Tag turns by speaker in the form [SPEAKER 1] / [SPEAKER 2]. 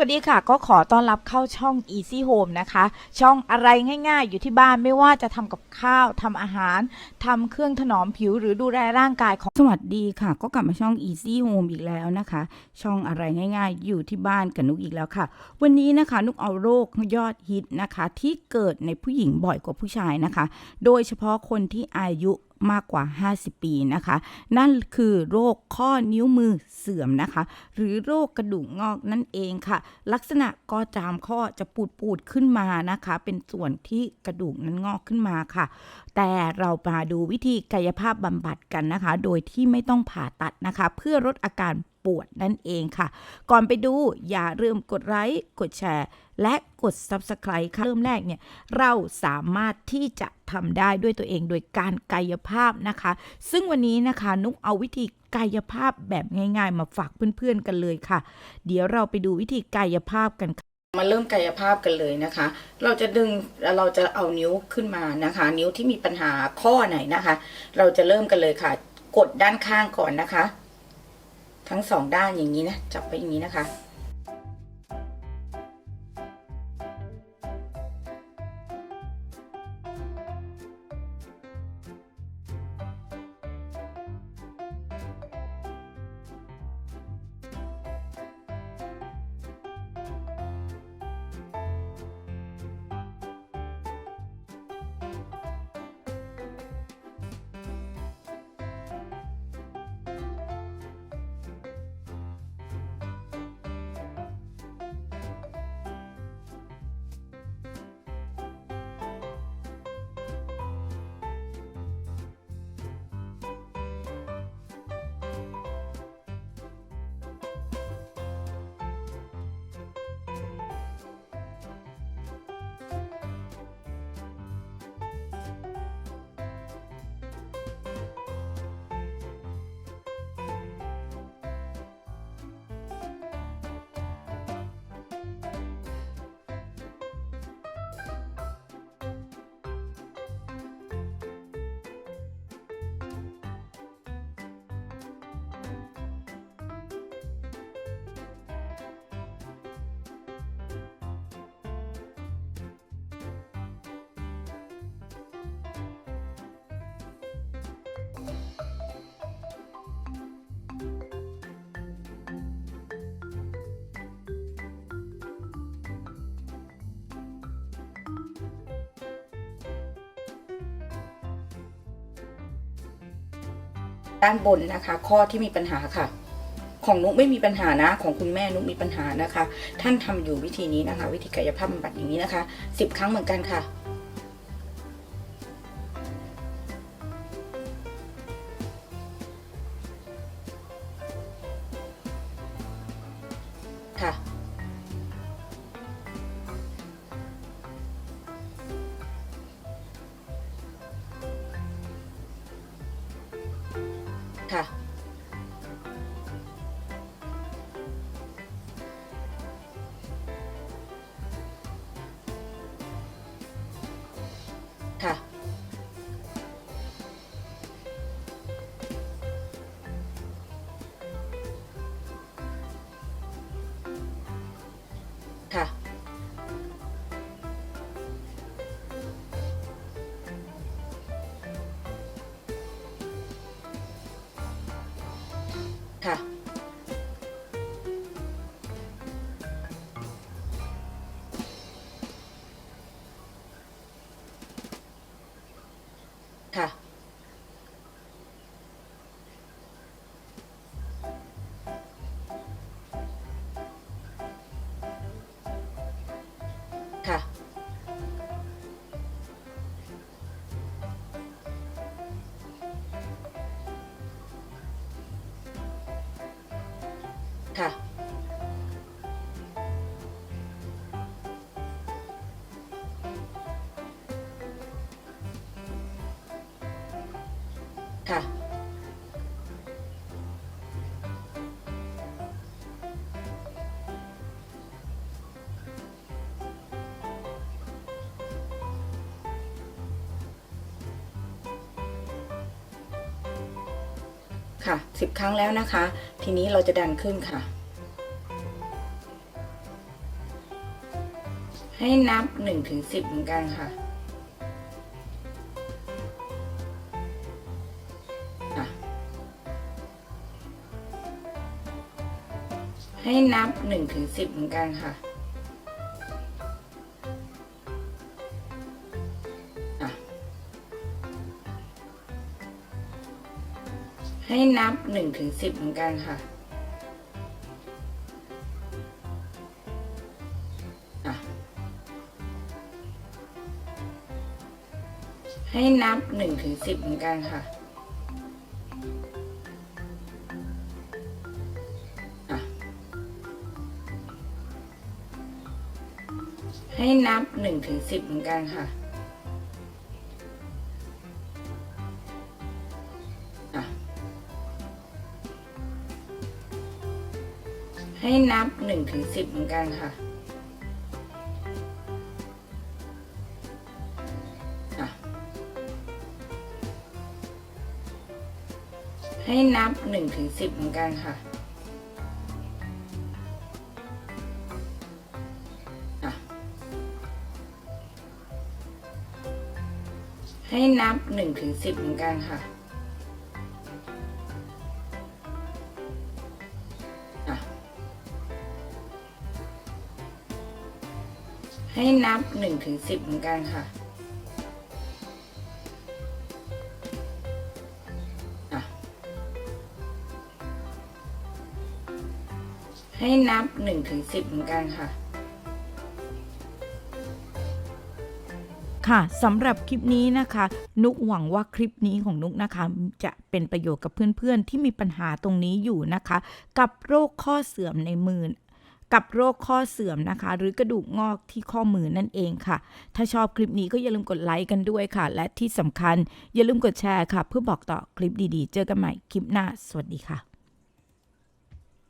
[SPEAKER 1] วัสดีค่ะ ก็ขอต้อนรับเข้าช่อง Easy Home นะคะ ช่องอะไรง่ายๆ อยู่ที่บ้านไม่ว่าจะทำกับข้าวทำอาหารทำเครื่องถนอมผิวหรือดูแลร่างกายของ สวัสดีค่ะ ก็กลับมาช่อง Easy Home อีกแล้วนะคะ ช่องอะไรง่ายๆ อยู่ที่บ้านกับนุกอีกแล้วค่ะ วันนี้นะคะนุกเอาโรคยอดฮิตนะคะ ที่เกิดในผู้หญิงบ่อยกว่าผู้ชายนะคะ โดยเฉพาะคนที่อายุ มากกว่า 50 ปีนะคะ นั่นคือโรคข้อนิ้วมือเสื่อมนะคะ หรือโรคกระดูกงอกนั่นเองค่ะ ลักษณะก็จามข้อจะปูดปูดๆขึ้นมานะคะ เป็นส่วนที่กระดูกนั้นงอกขึ้นมาค่ะ แต่เรามาดูวิธีกายภาพบำบัดกันนะคะ โดยที่ไม่ต้องผ่าตัดนะคะ เพื่อลดอาการ ปวดนั่นเองค่ะ ก่อนไปดูอย่าลืมกดไลค์กดแชร์ และกด Subscribe ค่ะเริ่มแรกเนี่ยเราสามารถที่จะทำได้ด้วยตัวเองโดยการกายภาพนะคะ ซึ่งวันนี้นะคะนุกเอาวิธีกายภาพแบบง่ายๆ มาฝากเพื่อนๆกันเลยค่ะ เดี๋ยวเราไปดูวิธีกายภาพกันค่ะ
[SPEAKER 2] มาเริ่มกายภาพกันเลยนะคะ เราจะดึงเราจะเอานิ้วขึ้นมานะคะ นิ้วที่มีปัญหาข้อไหนนะคะ เราจะเริ่มกันเลยค่ะ กดด้านข้างก่อนนะคะ ทั้งสองด้านอย่างนี้นะจับไปอย่างนี้นะคะ ด้านบนนะคะ ข้อที่มีปัญหาค่ะ ของนุกไม่มีปัญหานะ ของคุณแม่นุกมีปัญหานะคะ ท่านทำอยู่วิธีนี้นะคะ วิธีกายภาพบำบัดอย่างนี้นะคะสิบครั้งเหมือนกันค่ะค่ะ ค่ะ ค่ะ ค่ะ ค่ะ ค่ะ ค่ะสิบครั้งแล้วนะคะ ทีนี้เราจะดันขึ้นค่ะ ให้นับหนึ่งถึงสิบเหมือนกันค่ะ ให้นับหนึ่งถึงสิบเหมือนกันค่ะให้นับหนึ่งถึงสิบเหมือนกันค่ะอะให้นับหนึ่งถึงสิบเหมือนกันค่ะ ให้นับหนึ่งถึงสิบเหมือนกันค่ะให้นับหนึ่งถึงสิบเหมือนกันค่ะให้นับหนึ่งถึงสิบเหมือนกันค่ะ ให้นับหนึ่งถึงสิบเหมือนกันค่ะให้นับหนึ่งถึงสิบเหมือนกันค่ะอะให้นับหนึ่งถึงสิบเหมือนกันค่ะ
[SPEAKER 1] ค่ะสำหรับคลิปนี้นะคะ นุกหวังว่าคลิปนี้ของนุกนะคะ จะเป็นประโยชน์กับเพื่อนๆ ที่มีปัญหาตรงนี้อยู่นะคะ กับโรคข้อเสื่อมในมือกับโรคข้อเสื่อมนะคะ หรือกระดูกงอกที่ข้อมือนั่นเองค่ะ ถ้าชอบคลิปนี้ก็อย่าลืมกดไลค์กันด้วยค่ะ และที่สำคัญอย่าลืมกดแชร์ค่ะ เพื่อบอกต่อคลิปดีๆ เจอกันใหม่คลิปหน้า สวัสดีค่ะ